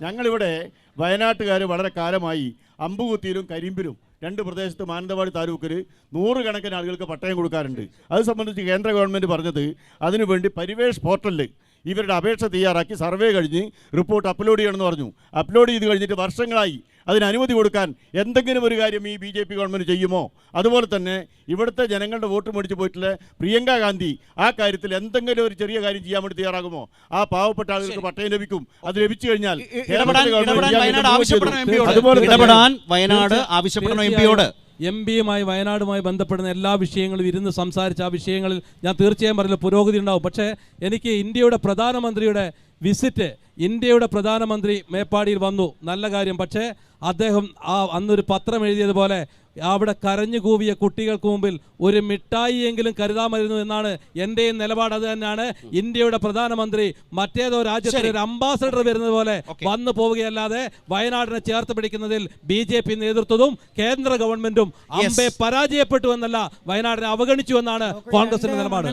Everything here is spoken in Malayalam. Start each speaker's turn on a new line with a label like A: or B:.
A: ഞങ്ങളിവിടെ വയനാട്ടുകാർ വളരെ കാലമായി അമ്പുകുത്തിയിലും കരിമ്പിലും രണ്ട് പ്രദേശത്ത് മാനന്തവാടി താലൂക്കിൽ നൂറുകണക്കിന് ആളുകൾക്ക് പട്ടയം കൊടുക്കാറുണ്ട്. അത് സംബന്ധിച്ച് കേന്ദ്ര ഗവൺമെന്റ് പറഞ്ഞത് അതിനുവേണ്ടി പരിവേഷ് പോർട്ടലിൽ ഇവരുടെ അപേക്ഷ തയ്യാറാക്കി സർവേ കഴിഞ്ഞ് റിപ്പോർട്ട് അപ്ലോഡ് ചെയ്യണമെന്ന് പറഞ്ഞു. അപ്ലോഡ് ചെയ്ത് കഴിഞ്ഞിട്ട് വർഷങ്ങളായി അതിന് അനുമതി കൊടുക്കാൻ എന്തെങ്കിലും ഒരു കാര്യം ഈ ബി ജെ പി ഗവൺമെന്റ് ചെയ്യുമോ? അതുപോലെ തന്നെ ഇവിടുത്തെ ജനങ്ങളുടെ വോട്ട് മേടിച്ച് പോയിട്ടുള്ള പ്രിയങ്ക ഗാന്ധി ആ കാര്യത്തിൽ എന്തെങ്കിലും ഒരു ചെറിയ കാര്യം ചെയ്യാൻ വേണ്ടി തയ്യാറാകുമോ? ആ പാവപ്പെട്ട ആളുകൾക്ക് പട്ടയം ലഭിക്കും. അത് ലഭിച്ചു കഴിഞ്ഞാൽ
B: വയനാട് ആവശ്യപ്പെടണം എം പിയോട്
C: എം പിയുമായി വയനാടുമായി ബന്ധപ്പെടുന്ന എല്ലാ വിഷയങ്ങളും ഇരുന്ന് സംസാരിച്ച ആ വിഷയങ്ങളിൽ ഞാൻ തീർച്ചയായും പറഞ്ഞില്ല പുരോഗതി ഉണ്ടാവും. പക്ഷേ എനിക്ക് ഇന്ത്യയുടെ പ്രധാനമന്ത്രിയുടെ വിസിറ്റ് ഇന്ത്യയുടെ പ്രധാനമന്ത്രി മേപ്പാടിയിൽ വന്നു. നല്ല കാര്യം. പക്ഷേ അദ്ദേഹം ആ അന്നൊരു പത്രം എഴുതിയതുപോലെ അവിടെ കരഞ്ഞു കൂവിയ കുട്ടികൾക്ക് മുമ്പിൽ ഒരു മിഠായിയെങ്കിലും കരുതാമായിരുന്നു എന്നാണ് എന്റെയും നിലപാട്. അത് തന്നെയാണ് ഇന്ത്യയുടെ പ്രധാനമന്ത്രി മറ്റേതോ രാജ്യത്തിന് ഒരു അംബാസഡർ വരുന്നത് പോലെ വന്നു പോവുകയല്ലാതെ വയനാടിനെ ചേർത്ത് പിടിക്കുന്നതിൽ ബി ജെ പി നേതൃത്വവും കേന്ദ്ര ഗവൺമെന്റും അമ്പെ പരാജയപ്പെട്ടു എന്നല്ല വയനാടിനെ അവഗണിച്ചു എന്നാണ് കോൺഗ്രസിന്റെ നിലപാട്.